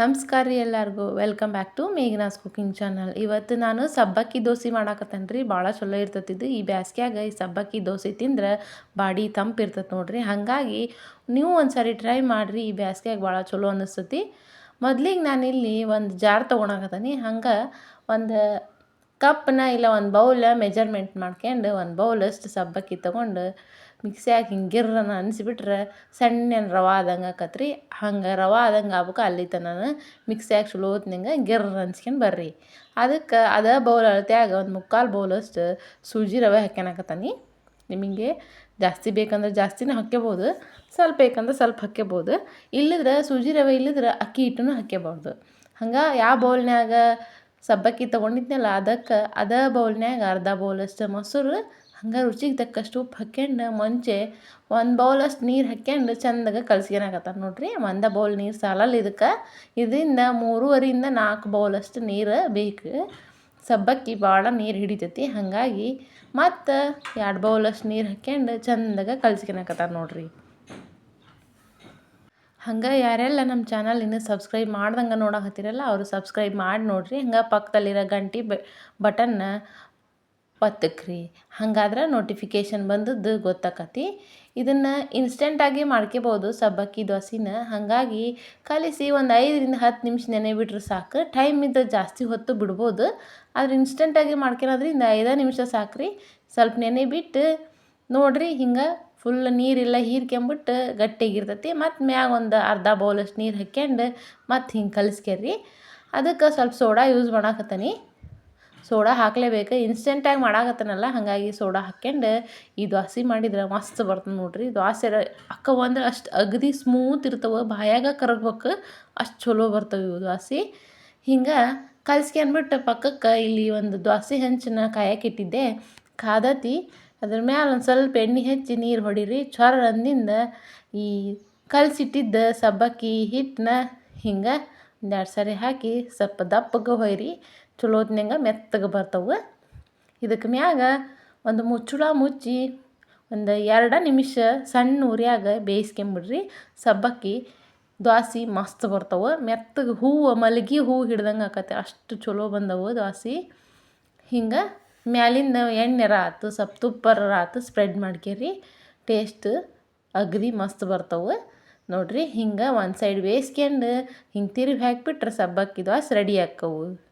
ನಮಸ್ಕಾರ ರೀ ಎಲ್ಲರಿಗೂ. Welcome back to Meghana's cooking channel ಇವತ್ತು ನಾನು ಸಬ್ಬಕ್ಕಿ ದೋಸೆ ಮಾಡಾಕತ್ತೇನೆ ರೀ. ಭಾಳ ಚಲೋ ಇರ್ತತಿದ್ದು. ಈ ಬ್ಯಾಸ್ಗ್ಯಾಗ ಈ ಸಬ್ಬಕ್ಕಿ ದೋಸೆ ತಿಂದ್ರೆ ಬಾಡಿ ತಂಪು ಇರ್ತೈತೆ ನೋಡ್ರಿ. ಹಾಗಾಗಿ ನೀವು ಒಂದು ಸಾರಿ ಟ್ರೈ ಮಾಡಿರಿ. ಈ ಬ್ಯಾಸ್ಗ್ಯಾಗ ಭಾಳ ಚಲೋ ಅನ್ನಿಸ್ತತಿ ನಾನು ನಾನಿಲ್ಲಿ ಒಂದು ಜಾರ್ ತೊಗೊಳಕತ್ತೀನಿ ಹಂಗೆ ಒಂದು ಕಪ್ನ ಇಲ್ಲ ಒಂದು ಬೌಲ ಮೆಜರ್ಮೆಂಟ್ ಮಾಡ್ಕೊಂಡು ಒಂದು ಬೌಲಷ್ಟು ಸಬ್ಬಕ್ಕಿ ತೊಗೊಂಡು ಮಿಕ್ಸಿಯಾಗ ಹಿಂಗೆ ಗಿರ್ರನ ಅನ್ಸಿಬಿಟ್ರೆ ಸಣ್ಣ ರವೆ ಆದಂಗೆ ಆಕತ್ರಿ. ಹಂಗೆ ರವೆ ಆದಂಗೆ ಆಗ್ಬೇಕು ಅಲ್ಲಿ ತನಕ ಮಿಕ್ಸಿಯಾಗ ಚಲೋ ಹೊತ್ನ್ಯಾಗ ಗಿರ್ರ ಅನ್ಸ್ಕೊಂಡು ಬರ್ರಿ. ಅದಕ್ಕೆ ಅದೇ ಬೌಲ್ ಅಳತ್ಯಾಗ ಒಂದು ಮುಕ್ಕಾಲು ಬೌಲಷ್ಟು ಸೂಜಿ ರವೆ ಹಾಕ್ಯನಕತ್ತಾನಿ ನಿಮಗೆ ಜಾಸ್ತಿ ಬೇಕಂದ್ರೆ ಜಾಸ್ತಿನೂ ಹಾಕ್ಕೋಬೋದು ಸ್ವಲ್ಪ ಬೇಕಂದ್ರೆ ಸ್ವಲ್ಪ ಹಾಕ್ಕೋಬೋದು ಇಲ್ಲದ್ರೆ ಸೂಜಿ ರವೆ ಇಲ್ಲದ್ರೆ ಅಕ್ಕಿ ಹಿಟ್ಟನ್ನು ಹಾಕ್ಕೋಬಾರ್ದು ಹಂಗೆ ಯಾವ ಬೌಲ್ನ್ಯಾಗ ಸಬ್ಬಕ್ಕಿ ತೊಗೊಂಡಿದ್ನಲ್ಲ ಅದಕ್ಕೆ ಅದ ಬೌಲ್ನ್ಯಾಗ ಅರ್ಧ ಬೌಲಷ್ಟು ಮೊಸರು ಹಂಗೆ ರುಚಿಗೆ ತಕ್ಕಷ್ಟು ಉಪ್ಪು ಹಾಕ್ಯಂಡು ಮುಂಚೆ ಒಂದು ಬೌಲಷ್ಟು ನೀರು ಹಾಕ್ಯಂಡು ಚಂದಾಗ ಕಲ್ಸ್ಕೊಳಕತ್ತಾರ ನೋಡ್ರಿ. ಒಂದು ಬೌಲ್ ನೀರು ಸಾಲಲ್ಲ ಇದಕ್ಕೆ ಇದರಿಂದ ಮೂರುವರೆಯಿಂದ ನಾಲ್ಕು ಬೌಲಷ್ಟು ನೀರು ಬೇಕು. ಸಬ್ಬಕ್ಕಿ ಭಾಳ ನೀರು ಹಿಡಿತೈತಿ. ಹಾಗಾಗಿ ಮತ್ತು ಎರಡು ಬೌಲಷ್ಟು ನೀರು ಹಾಕ್ಯಂಡು ಚಂದಾಗ ಕಲ್ಸ್ಕೊಳಕತ್ತಾರ ನೋಡ್ರಿ. ಹಂಗೆ ಯಾರೆಲ್ಲ ನಮ್ಮ ಚಾನಲ್ ಇನ್ನೂ ಸಬ್ಸ್ಕ್ರೈಬ್ ಮಾಡ್ದಂಗೆ ನೋಡಕತ್ತೀರಲ್ಲ ಅವರು ಸಬ್ಸ್ಕ್ರೈಬ್ ಮಾಡಿ ನೋಡಿರಿ. ಹಂಗೆ ಪಕ್ಕದಲ್ಲಿರೋ ಗಂಟೆ ಬಟನ್ನ ಒತ್ತಕ್ರಿ. ಹಂಗಾದ್ರೆ ನೋಟಿಫಿಕೇಷನ್ ಬಂದದ್ದು ಗೊತ್ತಾಕತಿ. ಇದನ್ನು ಇನ್ಸ್ಟೆಂಟಾಗಿ ಮಾಡ್ಕೋಬೋದು ಸಬ್ಬಕ್ಕಿ ದೋಸೆನ. ಹಾಗಾಗಿ ಕಲಿಸಿ ಒಂದು ಐದರಿಂದ ಹತ್ತು ನಿಮಿಷ ನೆನೆ ಬಿಟ್ರೆ ಸಾಕು. ಟೈಮ್ ಇದ್ದ ಜಾಸ್ತಿ ಹೊತ್ತು ಬಿಡ್ಬೋದು. ಆದ್ರೆ ಇನ್ಸ್ಟೆಂಟಾಗಿ ಮಾಡ್ಕೊಳೋದ್ರಿಂದ ಐದು ನಿಮಿಷ ಸಾಕ್ರಿ. ಸ್ವಲ್ಪ ನೆನೆ ಬಿಟ್ಟು ನೋಡಿರಿ ಹಿಂಗೆ ಫುಲ್ ನೀರೆಲ್ಲ ಹೀರ್ಕೊಂಬಿಟ್ಟು ಗಟ್ಟಿಗಿರ್ತೈತಿ. ಮತ್ತು ಮ್ಯಾಗ ಒಂದು ಅರ್ಧ ಬೌಲಷ್ಟು ನೀರು ಹಾಕ್ಯಂಡು ಮತ್ತು ಹಿಂಗೆ ಕಲಿಸ್ಕ್ಯಾರ್ರಿ ಅದಕ್ಕೆ ಸ್ವಲ್ಪ ಸೋಡಾ ಯೂಸ್ ಮಾಡಾಕತ್ತೀನಿ. ಸೋಡಾ ಹಾಕಲೇಬೇಕು. ಇನ್ಸ್ಟೆಂಟಾಗಿ ಮಾಡಾಕತ್ತನಲ್ಲ, ಹಾಗಾಗಿ ಸೋಡಾ ಹಾಕ್ಯಂಡು ಈ ದ್ವಾಸಿ ಮಾಡಿದ್ರೆ ಮಸ್ತ್ ಬರ್ತದೆ ನೋಡ್ರಿ. ದೋಸೆ ಅಕ್ಕವ ಅಂದ್ರೆ ಅಷ್ಟು ಅಗದಿ ಸ್ಮೂತ್ ಇರ್ತವೆ, ಬಾಯಾಗ ಕರಗ್ಬೇಕು ಅಷ್ಟು ಚಲೋ ಬರ್ತವೆ ಇವು ದ್ವಾಸಿ. ಹಿಂಗೆ ಕಲಸ್ಕೊಂಡ್ಬಿಟ್ಟು ಪಕ್ಕಕ್ಕೆ ಇಲ್ಲಿ ಒಂದು ದ್ವಾಸಿ ಹೆಂಚನ್ನ ಕಾಯಕ್ಕೆ ಇಟ್ಟಿದ್ದೆ. ಕಾದತಿ, ಅದ್ರ ಮ್ಯಾಲ ಒಂದು ಸ್ವಲ್ಪ ಎಣ್ಣೆ ಹೆಚ್ಚಿ ನೀರು ಹೊಡೀರಿ. ಚೊರ ಅಂದಿಂದ ಈ ಕಲಸಿಟ್ಟಿದ್ದ ಸಬ್ಬಕ್ಕಿ ಹಿಟ್ಟನ್ನ ಹಿಂಗೆ ಒಂದೆರಡು ಸರಿ ಹಾಕಿ ಸ್ವಲ್ಪ ದಪ್ಪಗೆ ಹೊಯ್ರಿ. ಚಲೋ ಹೊತ್ನ್ಯಾಗ ಮೆತ್ತಗೆ ಬರ್ತವೆ. ಇದಕ್ಕೆ ಮ್ಯಾಗ ಒಂದು ಮುಚ್ಚುಳ ಮುಚ್ಚಿ ಒಂದು ಎರಡು ನಿಮಿಷ ಸಣ್ಣ ಉರಿಯಾಗ ಬೇಯಿಸ್ಕೊಂಬಿಡ್ರಿ. ಸಬ್ಬಕ್ಕಿ, ದ್ವಾಸಿ ಮಸ್ತ್ ಬರ್ತವೆ. ಮೆತ್ತಗೆ ಹೂವು ಮಲಗಿ ಹೂವು ಹಿಡ್ದಂಗೆ ಆಕತ್ತೆ. ಅಷ್ಟು ಚಲೋ ಬಂದವು ದ್ವಾಸಿ. ಹಿಂಗೆ ಮ್ಯಾಲಿಂದ ಎಣ್ಣೆರ ರಾತು ಸ್ವಲ್ಪ ತುಪ್ಪರ ಆತು ಸ್ಪ್ರೆಡ್ ಮಾಡ್ಕೇರಿ. ಟೇಸ್ಟ್ ಅಗದಿ ಮಸ್ತ್ ಬರ್ತವೆ. ನೋಡಿರಿ ಹಿಂಗೆ ಒಂದು ಸೈಡ್ ಬೇಯಿಸ್ಕೊಂಡು ಹಿಂಗೆ ತಿರುಗಿ ಹಾಕಿಬಿಟ್ರೆ ಸಬ್ಬಕ್ಕಿ ದ್ವಾಸ್ ರೆಡಿ ಆಕ್ಕವು.